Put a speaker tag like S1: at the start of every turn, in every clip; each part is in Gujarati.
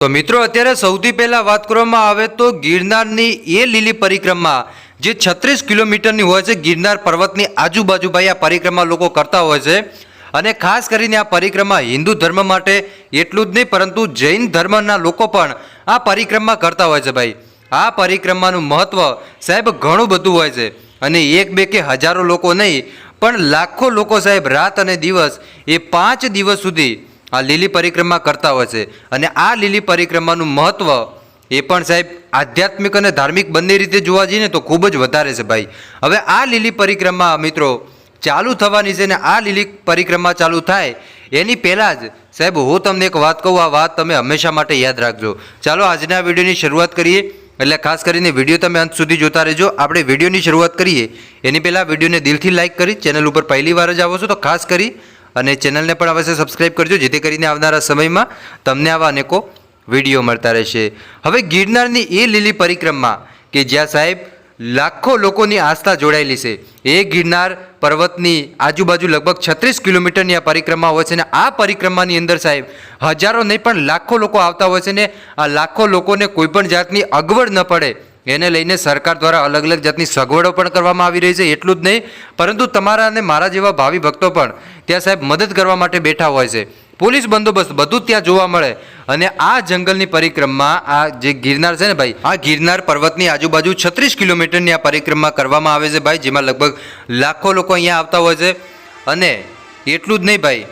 S1: તો મિત્રો, અત્યારે સૌથી પહેલાં વાત કરવામાં આવે તો ગિરનારની એ લીલી પરિક્રમા, જે છત્રીસ કિલોમીટરની હોય છે, ગિરનાર પર્વતની આજુબાજુ ભાઈ આ પરિક્રમા લોકો કરતા હોય છે. અને ખાસ કરીને આ પરિક્રમા હિન્દુ ધર્મ માટે એટલું જ નહીં, પરંતુ જૈન ધર્મના લોકો પણ આ પરિક્રમા કરતા હોય છે ભાઈ. આ પરિક્રમાનું મહત્ત્વ સાહેબ ઘણું બધું હોય છે. અને એક, બે કે હજારો લોકો નહીં, પણ લાખો લોકો સાહેબ રાત અને દિવસ એ પાંચ દિવસ સુધી આ લીલી પરિક્રમા કરતા હોય છે. અને આ લીલી પરિક્રમાનું મહત્ત્વ એ પણ સાહેબ આધ્યાત્મિક અને ધાર્મિક બંને રીતે જોવા જઈએ ને તો ખૂબ જ વધારે છે ભાઈ. હવે આ લીલી પરિક્રમા મિત્રો ચાલુ થવાની છે ને આ લીલી પરિક્રમા ચાલુ થાય એની પહેલાં જ સાહેબ હું તમને એક વાત કહું, આ વાત તમે હંમેશા માટે યાદ રાખજો. ચાલો આજના વિડીયોની શરૂઆત કરીએ. એટલે ખાસ કરીને વીડિયો તમે અંત સુધી જોતા રહેજો. આપણે વિડીયોની શરૂઆત કરીએ. એની પહેલાં વિડીયોને દિલથી લાઇક કરી, ચેનલ ઉપર પહેલી વાર જ આવો છો તો ખાસ કરી અને ચેનલને પણ અવશ્ય સબસ્ક્રાઈબ કરજો, જેથી કરીને આવનારા સમયમાં તમને આવા અનેકો વીડિયો મળતા રહેશે. હવે ગિરનારની એ લીલી પરિક્રમા કે જ્યાં સાહેબ લાખો લોકોની આસ્થા જોડાયેલી છે. એ ગિરનાર પર્વતની આજુબાજુ લગભગ છત્રીસ કિલોમીટરની આ પરિક્રમા હોય છે ને આ પરિક્રમાની અંદર સાહેબ હજારો નહીં પણ લાખો લોકો આવતા હોય છે ને આ લાખો લોકોને કોઈ પણ જાતની અગવડ ન પડે. એને લઈને સરકાર દ્વારા અલગ અલગ જાતની સગવડો પણ કરવામાં આવી રહી છે, એટલું જ નહીં, પરંતુ તમારા અને મારા જેવા ભાવિ ભક્તો પણ ત્યાં સાહેબ મદદ કરવા માટે બેઠા હોય છે. પોલીસ બંદોબસ્ત બધું ત્યાં જોવા મળે અને આ જંગલની પરિક્રમા, આ જે ગિરનાર છે ને ભાઈ, આ ગિરનાર પર્વતની આજુબાજુ છત્રીસ કિલોમીટરની આ પરિક્રમા કરવામાં આવે છે ભાઈ, જેમાં લગભગ લાખો લોકો અહીંયા આવતા હોય છે. અને એટલું જ નહીં ભાઈ,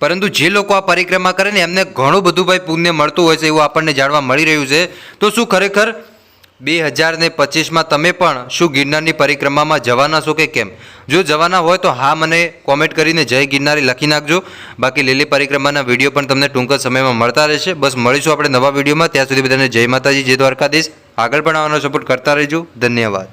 S1: પરંતુ જે લોકો આ પરિક્રમા કરે ને એમને ઘણું બધું ભાઈ પુણ્ય મળતું હોય છે એવું આપણને જાણવા મળી રહ્યું છે. તો શું ખરેખર બે હજાર ને પચીસમાં તમે પણ શું ગિરનારની પરિક્રમામાં જવાના છો કે કેમ? જો જવાના હોય તો હા મને કોમેન્ટ કરીને જય ગિરનારી લખી નાખજો. બાકી લીલી પરિક્રમાના વીડિયો પણ તમને ટૂંક સમયમાં મળતા રહેશે. બસ મળીશું આપણે નવા વિડીયોમાં. ત્યાં સુધી બધાને જય માતાજી, જય દ્વારકાધીશ. આગળ પણ આવવાનો સપોર્ટ કરતા રહેજો. ધન્યવાદ.